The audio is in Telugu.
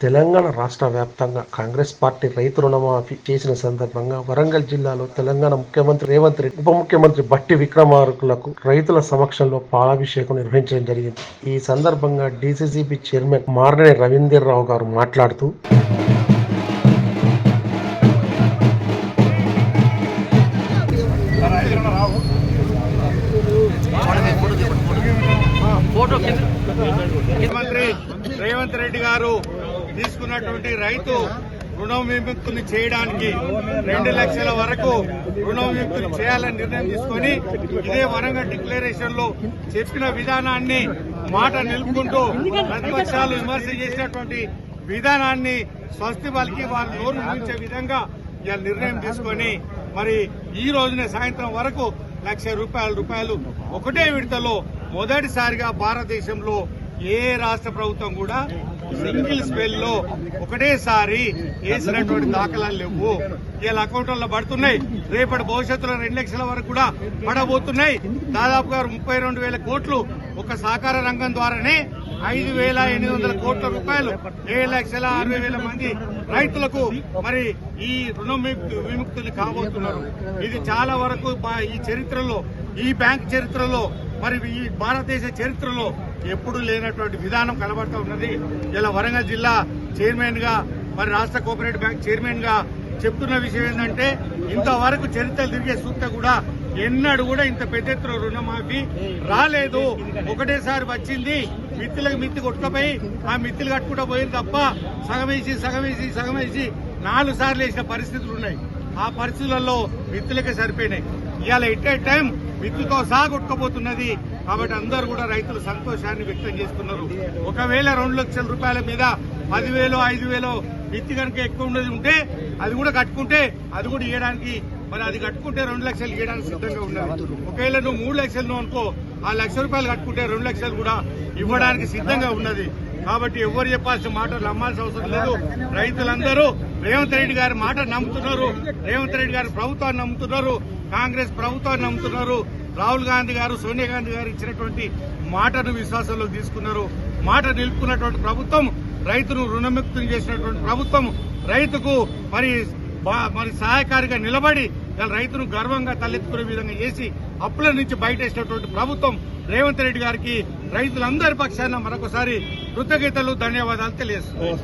తెలంగాణ రాష్ట్ర వ్యాప్తంగా కాంగ్రెస్ పార్టీ రైతు రుణమాఫీ చేసిన సందర్భంగా వరంగల్ జిల్లాలో తెలంగాణ ముఖ్యమంత్రి రేవంత్ రెడ్డి ఉప ముఖ్యమంత్రి బట్టి విక్రమార్కులకు రైతుల సమక్షంలో పాలాభిషేకం నిర్వహించడం జరిగింది. ఈ సందర్భంగా డీసీసీబీ చైర్మన్ మారనే రవీందర్ రావు గారు మాట్లాడుతూ ముఖ్యమంత్రి రేవంత్ రెడ్డి గారు తీసుకున్నటువంటి రైతు రుణ విముక్తిని చేయడానికి రెండు లక్షల వరకు రుణ విముక్తిని చేయాలని నిర్ణయం తీసుకొని ఇదే వరంగల్ డిక్లరేషన్లో చెప్పిన విధానాన్ని మాట నిలుపుకుంటూ ప్రతిపక్షాలు విమర్శ చేసినటువంటి విధానాన్ని స్వస్తి పలికి వారు నోరు ముగించే విధంగా ఇలా నిర్ణయం తీసుకొని మరి ఈ రోజునే సాయంత్రం వరకు లక్ష రూపాయల రూపాయలు ఒకటే విడతలో మొదటిసారిగా భారతదేశంలో ఏ రాష్ట్ర ప్రభుత్వం కూడా సింగిల్ స్పెల్లో ఒకటేసారి వేసినటువంటి దాఖలాలు లేవు. ఇలా అకౌంట్లలో పడుతున్నాయి. రేపటి భవిష్యత్తులో రెండు లక్షల వరకు కూడా పడబోతున్నాయి. దాదాపుగా ముప్పై రెండు వేల కోట్లు ఒక సహకార రంగం ద్వారానే ఐదు వేల ఎనిమిది వందల కోట్ల రూపాయలు ఏడు లక్షల అరవై వేల మంది రైతులకు మరి ఈ రుణ విముక్తులు కాబోతున్నారు. ఇది చాలా వరకు ఈ చరిత్రలో ఈ బ్యాంక్ చరిత్రలో మరి ఈ భారతదేశ చరిత్రలో ఎప్పుడూ లేనటువంటి విధానం కనబడుతూ ఉన్నది. ఇలా వరంగల్ జిల్లా చైర్మన్గా మరి రాష్ట్ర కోఆపరేటివ్ బ్యాంక్ చైర్మన్గా చెప్తున్న విషయం ఏంటంటే ఇంతవరకు చరిత్రలు తిరిగే సూక్త కూడా ఎన్నడూ కూడా ఇంత పెద్ద ఎత్తున రుణమాఫీ రాలేదు. ఒకటేసారి వచ్చింది మిత్తులకు మిత్తి కొట్టుకపోయి ఆ మిత్తులు కట్టుకుంటూ పోయింది తప్ప సగమేసి సగమేసి సగమేసి నాలుగు సార్లు వేసిన పరిస్థితులు ఉన్నాయి. ఆ పరిస్థితులలో మిత్తులకే సరిపోయినాయి. ఇవాళ ఎట్ ఏ టైం మిత్తులతో సహా కొట్టుకోబోతున్నది కాబట్టి అందరూ కూడా రైతులు సంతోషాన్ని వ్యక్తం చేస్తున్నారు ఒకవేళ రెండు లక్షల రూపాయల మీద పదివేలు ఐదు వేలు ఎత్తి కనుక ఎక్కువ ఉన్నది ఉంటే అది కూడా కట్టుకుంటే అది కూడా ఇవ్వడానికి మరి అది కట్టుకుంటే రెండు లక్షలు ఇవ్వడానికి సిద్ధంగా ఉన్నది ఒకవేళ నువ్వు మూడు లక్షలు నువ్వు అనుకో ఆ లక్ష రూపాయలు కట్టుకుంటే రెండు లక్షలు కూడా ఇవ్వడానికి సిద్ధంగా ఉన్నది. కాబట్టి ఎవరు చెప్పాల్సిన మాటలు నమ్మాల్సిన అవసరం లేదు. రైతులందరూ రేవంత్ రెడ్డి గారి మాట నమ్ముతున్నారు. రేవంత్ రెడ్డి గారి ప్రభుత్వాన్ని నమ్ముతున్నారు. కాంగ్రెస్ ప్రభుత్వాన్ని నమ్ముతున్నారు. రాహుల్ గాంధీ గారు సోనియా గాంధీ గారు ఇచ్చినటువంటి మాటను విశ్వాసంలో తీసుకున్నారు. మాట నిలుపుకున్నటువంటి ప్రభుత్వం రైతును రుణముక్తిని చేసినటువంటి ప్రభుత్వం రైతుకు మరి మరి సహాయకారిగా నిలబడి రైతును గర్వంగా తలెత్తుకునే విధంగా చేసి అప్పుల నుంచి బయటేసినటువంటి ప్రభుత్వం రేవంత్ రెడ్డి గారికి రైతులందరి పక్షాన మరొకసారి కృతజ్ఞతలు ధన్యవాదాలు తెలియజేస్తున్నారు